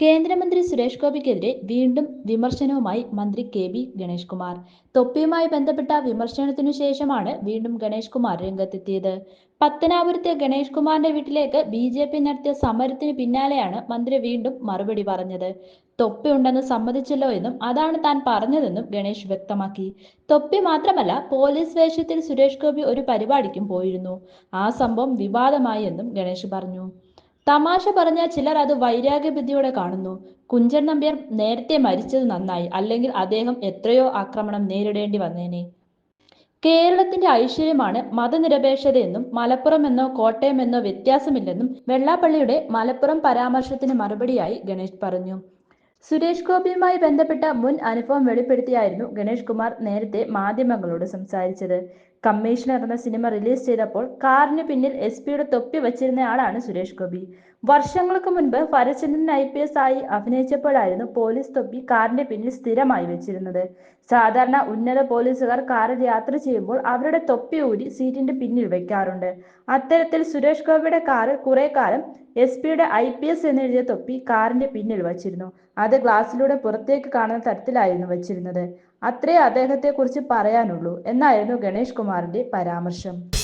കേന്ദ്രമന്ത്രി സുരേഷ് ഗോപിക്കെതിരെ വീണ്ടും വിമർശനവുമായി മന്ത്രി കെ ബി ഗണേഷ് കുമാർ തൊപ്പിയുമായി ബന്ധപ്പെട്ട വിമർശനത്തിനു ശേഷമാണ് വീണ്ടും ഗണേഷ് കുമാർ രംഗത്തെത്തിയത്. പത്തനാപുരത്തെ ഗണേഷ് കുമാറിന്റെ വീട്ടിലേക്ക് ബി ജെ പി നടത്തിയ സമരത്തിന് പിന്നാലെയാണ് മന്ത്രി വീണ്ടും മറുപടി പറഞ്ഞത്. തൊപ്പി ഉണ്ടെന്ന് സമ്മതിച്ചല്ലോ എന്നും അതാണ് താൻ പറഞ്ഞതെന്നും ഗണേഷ് വ്യക്തമാക്കി. തൊപ്പി മാത്രമല്ല പോലീസ് വേഷത്തിൽ സുരേഷ് ഗോപി ഒരു പരിപാടിക്കും പോയിരുന്നു. ആ സംഭവം വിവാദമായി എന്നും ഗണേഷ് പറഞ്ഞു. തമാശ പറഞ്ഞ ചിലർ അത് വൈരാഗ്യബുദ്ധിയോടെ കാണുന്നു. കുഞ്ചൻ നമ്പ്യാർ നേരത്തെ മരിച്ചത് നന്നായി. അല്ലെങ്കിൽ അദ്ദേഹം എത്രയോ ആക്രമണം നേരിടേണ്ടി വന്നേനെ. കേരളത്തിന്റെ ഐശ്വര്യമാണ് മതനിരപേക്ഷതയെന്നും മലപ്പുറം എന്നോ കോട്ടയം എന്നോ വ്യത്യാസമില്ലെന്നും വെള്ളാപ്പള്ളിയുടെ മലപ്പുറം പരാമർശത്തിന് മറുപടിയായി ഗണേഷ് പറഞ്ഞു. സുരേഷ് ഗോപിയുമായി ബന്ധപ്പെട്ട മുൻ അനുഭവം വെളിപ്പെടുത്തിയായിരുന്നു ഗണേഷ് കുമാർ നേരത്തെ മാധ്യമങ്ങളോട് സംസാരിച്ചത്. കമ്മീഷണർ എന്ന സിനിമ റിലീസ് ചെയ്തപ്പോൾ കാറിന് പിന്നിൽ എസ് പിയുടെ തൊപ്പി വച്ചിരുന്നയാളാണ് സുരേഷ് ഗോപി. വർഷങ്ങൾക്ക് മുൻപ് ഭരചന്ദ്രൻ ഐ പി എസ് ആയി അഭിനയിച്ചപ്പോഴായിരുന്നു പോലീസ് തൊപ്പി കാറിന്റെ പിന്നിൽ സ്ഥിരമായി വെച്ചിരുന്നത്. സാധാരണ ഉന്നത പോലീസുകാർ കാറിൽ യാത്ര ചെയ്യുമ്പോൾ അവരുടെ തൊപ്പി ഊരി സീറ്റിന്റെ പിന്നിൽ വെക്കാറുണ്ട്. അത്തരത്തിൽ സുരേഷ് ഗോപിയുടെ കാറിൽ കുറെ കാലം എസ് പിയുടെ ഐ പി എസ് എന്നെഴുതിയ തൊപ്പി കാറിന്റെ പിന്നിൽ വച്ചിരുന്നു. അത് ഗ്ലാസ്സിലൂടെ പുറത്തേക്ക് കാണുന്ന തരത്തിലായിരുന്നു വച്ചിരുന്നത്. അത്രേ അദ്ദേഹത്തെ കുറിച്ച് പറയാനുള്ളൂ. എന്നായിരുന്നു ഗണേഷ് കുമാറിന്റെ പരാമർശം.